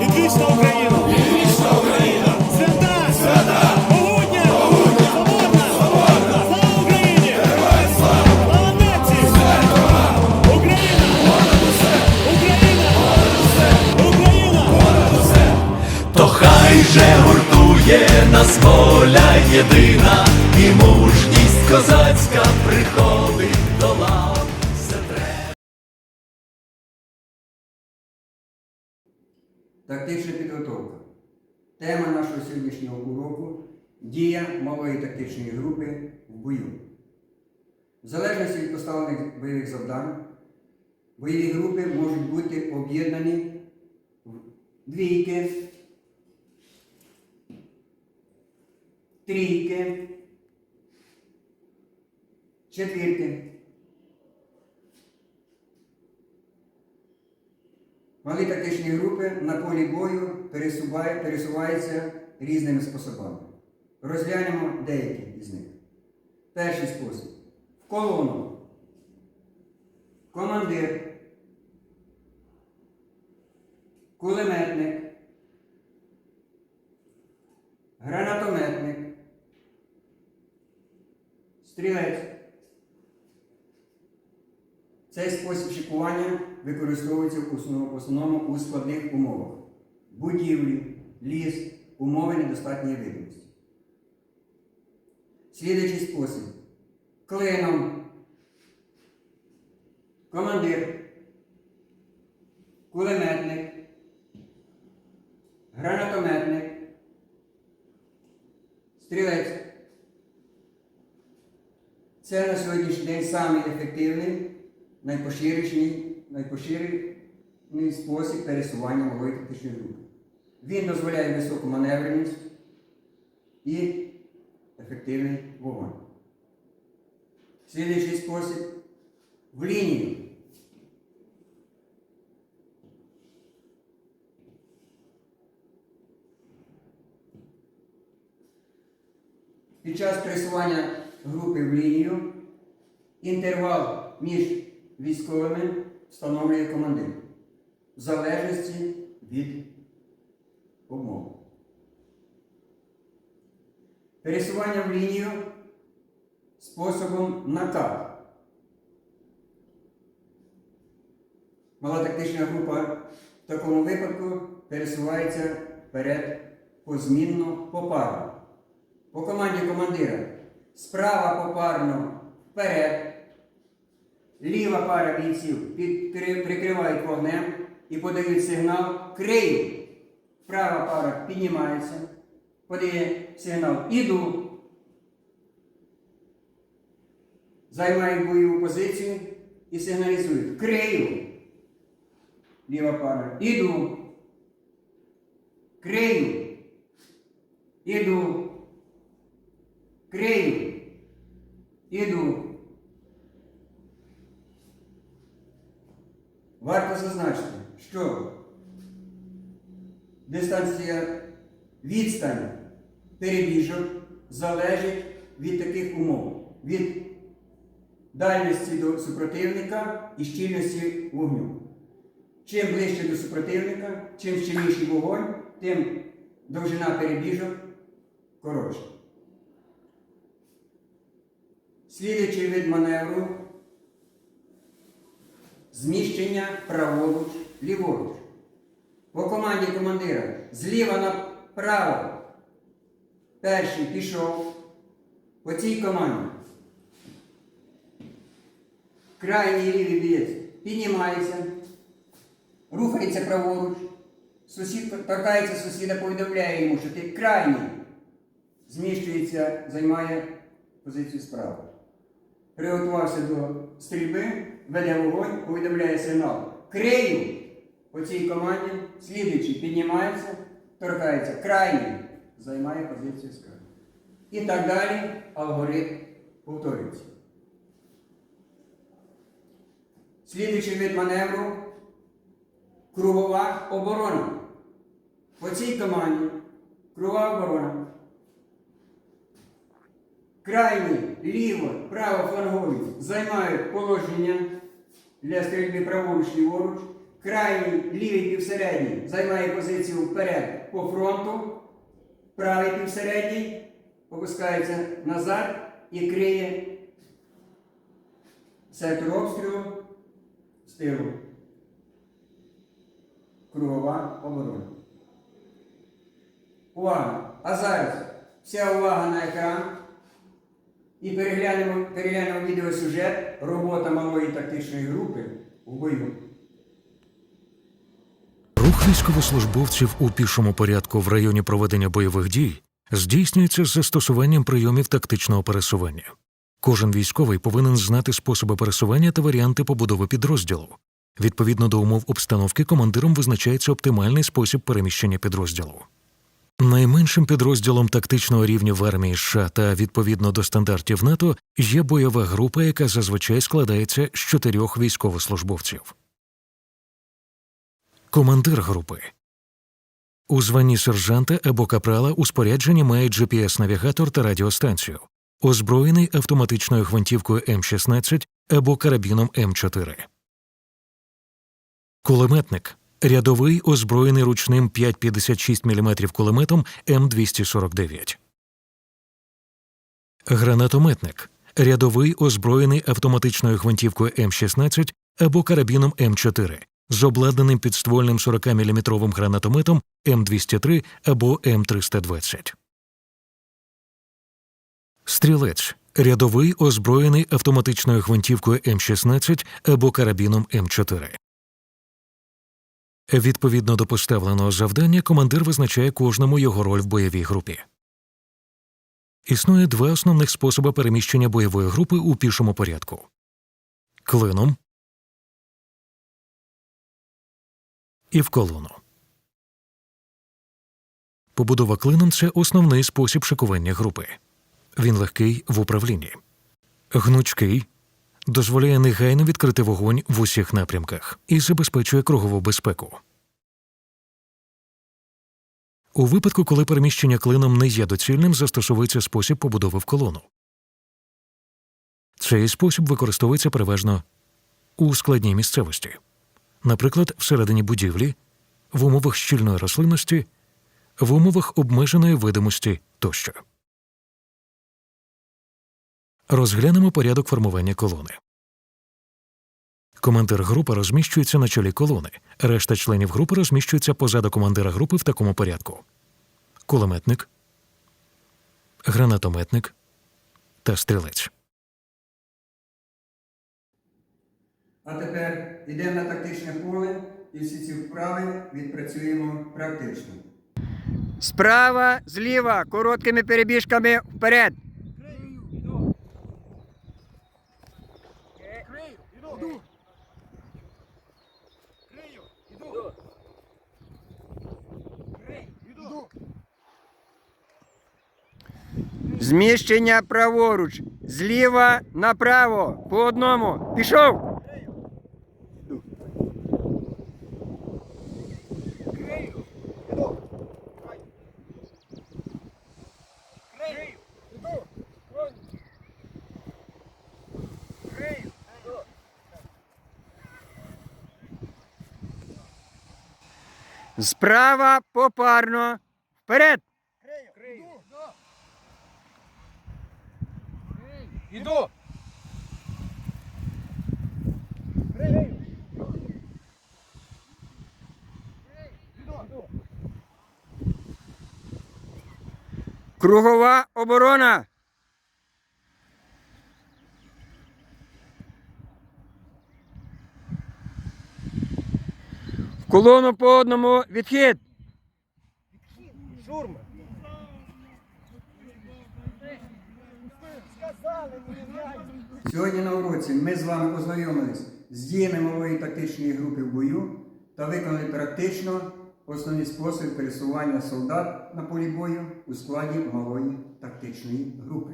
Відвічна Україна! Відвічна Україна! Свята! Свята! Могутня! Могутня! Свободна! Свободна! Слава Україні! Героям слава! Слава нації! Україна! Понад усе! Україна! Понад усе! Україна! Понад усе! То хай же гуртує нас воля єдина, і мужність козацька приходить до лав. Тактична підготовка. Тема нашого сьогоднішнього уроку дія малої тактичної групи в бою. В залежності від поставлених бойових завдань, бойові групи можуть бути об'єднані в двійки, трійки, четвірки. Малі тактичні групи на полі бою пересуваються різними способами. Розглянемо деякі із них. Перший спосіб. В колону. Командир. Кулеметник. Гранатометник. Стрілець. Цей спосіб шикування використовується в основному у складних умовах. Будівлі, ліс, умови недостатньої видимості. Слідуючий спосіб. Клином. Командир. Кулеметник. Гранатометник. Стрілець. Це на сьогоднішній день самий ефективний, найпоширений, спосіб пересування малої тактичної групи. Він дозволяє високу маневреність і ефективний вогонь. Слідуючий спосіб в лінію. Під час пересування групи в лінію інтервал між військовими встановлює командир в залежності від умов. Пересування в лінію способом накат. Мала тактична група в такому випадку пересувається вперед позмінно попарно. По команді командира справа попарно вперед, ліва пара бійців підкри- прикривають вогнем і подають сигнал крию. Права пара піднімається, подає сигнал іду, займають бойову позицію і сигналізують крию. Ліва пара іду, крию, іду. Крию. Іду. Дистанція відстань перебіжок залежить від таких умов. Від дальності до супротивника і щільності вогню. Чим ближче до супротивника, чим щільніший вогонь, тим довжина перебіжок коротша. Слідуючий вид маневру зміщення праворуч, ліворуч. По команді командира. Зліва направо перший пішов. По цій команді. Крайній лівий бієць піднімається, рухається праворуч, сусід торкається сусіда, повідомляє йому, що ти крайній. Зміщується, займає позицію справа. Приготувався до стрільби, веде вогонь, повідомляє сигнал. Крию по цій команді, слідуючий піднімається, торкається, крайній займає позицію з краю. І так далі алгоритм повторюється. Слідуючий вид маневру кругова оборона. По цій команді кругова оборона. Крайні, ліво, право флангові займають положення для стрільби праворуч ліворуч. Крайній лівий півсередній займає позицію вперед по фронту, правий півсередній опускається назад і криє сектор обстрілу з тилу. Кругова оборона. Увага! А зараз вся увага на екран. І переглянемо, переглянемо відеосюжет робота малої тактичної групи в бою. Військовослужбовців у пішому порядку в районі проведення бойових дій здійснюється з застосуванням прийомів тактичного пересування. Кожен військовий повинен знати способи пересування та варіанти побудови підрозділу. Відповідно до умов обстановки, командиром визначається оптимальний спосіб переміщення підрозділу. Найменшим підрозділом тактичного рівня в армії США та відповідно до стандартів НАТО є бойова група, яка зазвичай складається з чотирьох військовослужбовців. Командир групи у званні сержанта або капрала у спорядженні має GPS-навігатор та радіостанцію, озброєний автоматичною гвинтівкою М16 або карабіном М4. Кулеметник рядовий озброєний ручним 5,56 мм кулеметом М249. Гранатометник рядовий озброєний автоматичною гвинтівкою М16 або карабіном М4 з обладнаним підствольним 40-мм гранатометом М203 або М320. Стрілець рядовий озброєний автоматичною гвинтівкою М16 або карабіном М4. Відповідно до поставленого завдання, командир визначає кожному його роль в бойовій групі. Існує два основних способи переміщення бойової групи у пішому порядку клином і в колону. Побудова клином це основний спосіб шикування групи. Він легкий в управлінні, гнучкий, дозволяє негайно відкрити вогонь в усіх напрямках і забезпечує кругову безпеку. У випадку, коли переміщення клином не є доцільним, застосовується спосіб побудови в колону. Цей спосіб використовується переважно у складній місцевості, наприклад, всередині будівлі, в умовах щільної рослинності, в умовах обмеженої видимості тощо. Розглянемо порядок формування колони. Командир групи розміщується на чолі колони. Решта членів групи розміщуються позаду командира групи в такому порядку: кулеметник, гранатометник та стрілець. А тепер йдемо на тактичне поле і всі ці вправи відпрацюємо практично. Справа, зліва, короткими перебіжками вперед. Зміщення праворуч, зліва направо, по одному. Пішов. Справа попарно. Вперед! Іду! Кругова оборона. В колону по одному відхід. Шурма! Сьогодні на уроці ми з вами познайомились з діями малої тактичної групи в бою та виконали практично основні способи пересування солдат на полі бою у складі малої тактичної групи.